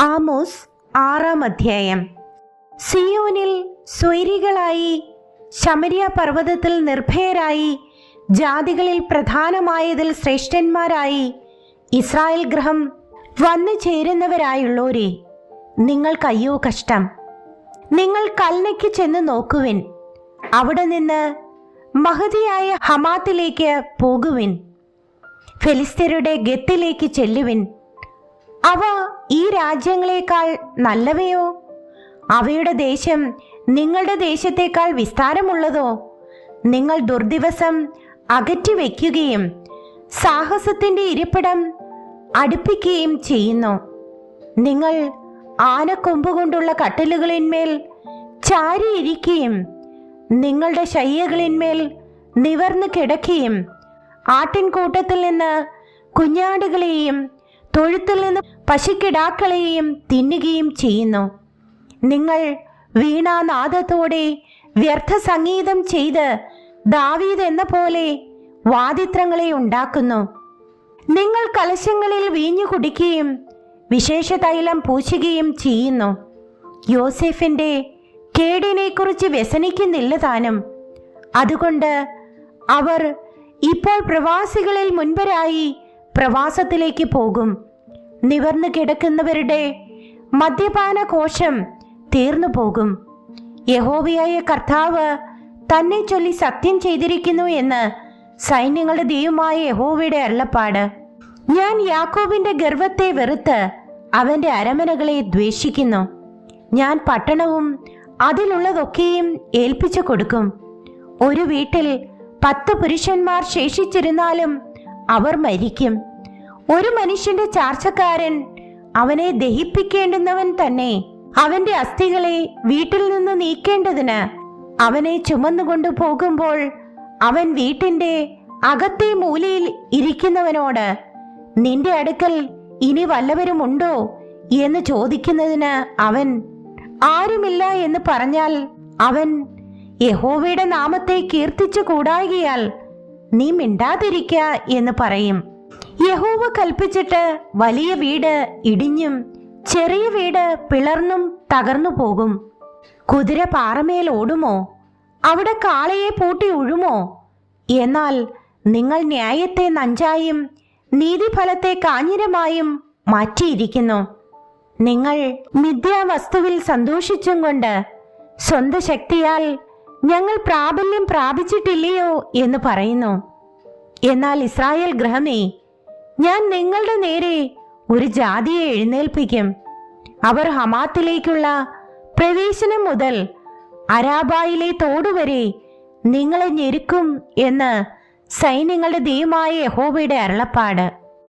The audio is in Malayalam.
ആമോസ് ആറാം അധ്യായം. സിയോനിൽ സ്വൈരികളായി ശമരിയ പർവതത്തിൽ നിർഭയരായി ജാതികളിൽ പ്രധാനമായതിൽ ശ്രേഷ്ഠന്മാരായി ഇസ്രായേൽ ഗ്രഹം വന്നു ചേരുന്നവരായുള്ളോരെ നിങ്ങൾക്കയ്യോ കഷ്ടം. നിങ്ങൾ കൽനയ്ക്ക് ചെന്ന് നോക്കുവിൻ. അവിടെ നിന്ന് മഹതിയായ ഹമാത്തിലേക്ക് പോകുവിൻ. ഫെലിസ്തീനയുടെ ഗത്തിലേക്ക് ചെല്ലുവിൻ. അവ ഈ രാജ്യങ്ങളെക്കാൾ നല്ലവയോ? അവയുടെ ദേശം നിങ്ങളുടെ ദേശത്തേക്കാൾ വിസ്താരമുള്ളതോ? നിങ്ങൾ ദുർദിവസം അകറ്റി വയ്ക്കുകയും സാഹസത്തിന്റെ ഇരിപ്പിടം അടുപ്പിക്കുകയും ചെയ്യുന്നു. നിങ്ങൾ ആനക്കൊമ്പ് കൊണ്ടുള്ള കട്ടിലുകളിന്മേൽ ചാരിയിരിക്കുകയും നിങ്ങളുടെ ശയ്യകളിന്മേൽ നിവർന്നു കിടക്കുകയും ആട്ടിൻകൂട്ടത്തിൽ നിന്ന് കുഞ്ഞാടുകളെയും തൊഴുത്തിൽ നിന്ന് പശുക്കിടാക്കളെയും തിന്നുകയും ചെയ്യുന്നു. നിങ്ങൾ വീണാനാദത്തോടെ വ്യർത്ഥ സംഗീതം ചെയ്ത് ദാവീദ് എന്ന പോലെ വാദിത്രങ്ങളെ ഉണ്ടാക്കുന്നു. നിങ്ങൾ കലശങ്ങളിൽ വീഞ്ഞു കുടിക്കുകയും വിശേഷ തൈലം പൂശുകയും ചെയ്യുന്നു. യോസെഫിന്റെ കേടിനെക്കുറിച്ച് വ്യസനിക്കുന്നില്ല താനും. അതുകൊണ്ട് അവർ ഇപ്പോൾ പ്രവാസികളിൽ മുൻപരായി പ്രവാസത്തിലേക്ക് പോകും. നിവർന്നു കിടക്കുന്നവരുടെ മദ്യപാന കോശം തീർന്നു പോകും. യഹോവയായ കർത്താവ് തന്നെ ചൊല്ലി സത്യം ചെയ്തിരിക്കുന്നു എന്ന് സൈന്യങ്ങളുടെ ദൈവമായ യഹോവയുടെ അരുളപ്പാട്. ഞാൻ യാക്കോബിന്റെ ഗർവത്തെ വെറുത്ത് അവന്റെ അരമനകളെ ദ്വേഷിക്കുന്നു. ഞാൻ പട്ടണവും അതിലുള്ളതൊക്കെയും ഏൽപ്പിച്ചു കൊടുക്കും. ഒരു വീട്ടിൽ പത്ത് പുരുഷന്മാർ ശേഷിച്ചിരുന്നാലും അവർ മരിക്കും. ഒരു മനുഷ്യന്റെ ചാർച്ചക്കാരൻ അവനെ ദഹിപ്പിക്കേണ്ടുന്നവൻ തന്നെ അവന്റെ അസ്ഥികളെ വീട്ടിൽ നിന്ന് നീക്കേണ്ടതിന് അവനെ ചുമന്നുകൊണ്ടു പോകുമ്പോൾ അവൻ വീട്ടിന്റെ അകത്തെ മൂലയിൽ ഇരിക്കുന്നവനോട് നിന്റെ അടുക്കൽ ഇനി വല്ലവരുമുണ്ടോ? എന്ന് ചോദിക്കുന്നതിന് അവൻ ആരുമില്ല എന്ന് പറഞ്ഞാൽ അവൻ യഹോവയുടെ നാമത്തെ കീർത്തിച്ചു കൂടായികയാൽ നീ മിണ്ടാതിരിക്ക എന്ന് പറയും. യഹോവ കൽപ്പിച്ചിട്ട് വലിയ വീട് ഇടിഞ്ഞും ചെറിയ വീട് പിളർന്നും തകർന്നു പോകും. കുതിര പാറമേൽ ഓടുമോ? അവിടെ കാളയെ പൂട്ടി ഉഴുമോ? എന്നാൽ നിങ്ങൾ ന്യായത്തെ നഞ്ചായും നീതിഫലത്തെ കാഞ്ഞിരമായും മാറ്റിയിരിക്കുന്നു. നിങ്ങൾ മിഥ്യാവസ്തുവിൽ സന്തോഷിച്ചും കൊണ്ട് സ്വന്തം ശക്തിയാൽ ഞങ്ങൾ പ്രാബല്യം പ്രാപിച്ചിട്ടില്ലയോ എന്ന് പറയുന്നു. എന്നാൽ ഇസ്രായേൽ ഗ്രഹമേ ഞാൻ നിങ്ങളുടെ നേരെ ഒരു ജാതിയെ എഴുന്നേൽപ്പിക്കും. അവർ ഹമാത്തിലേക്കുള്ള പ്രവേശനം മുതൽ അരാബായിലെ തോടുവരെ നിങ്ങളെ ഞെരുക്കും എന്ന് സൈന്യങ്ങളുടെ ദൈവമായ യഹോബയുടെ അരുളപ്പാട്.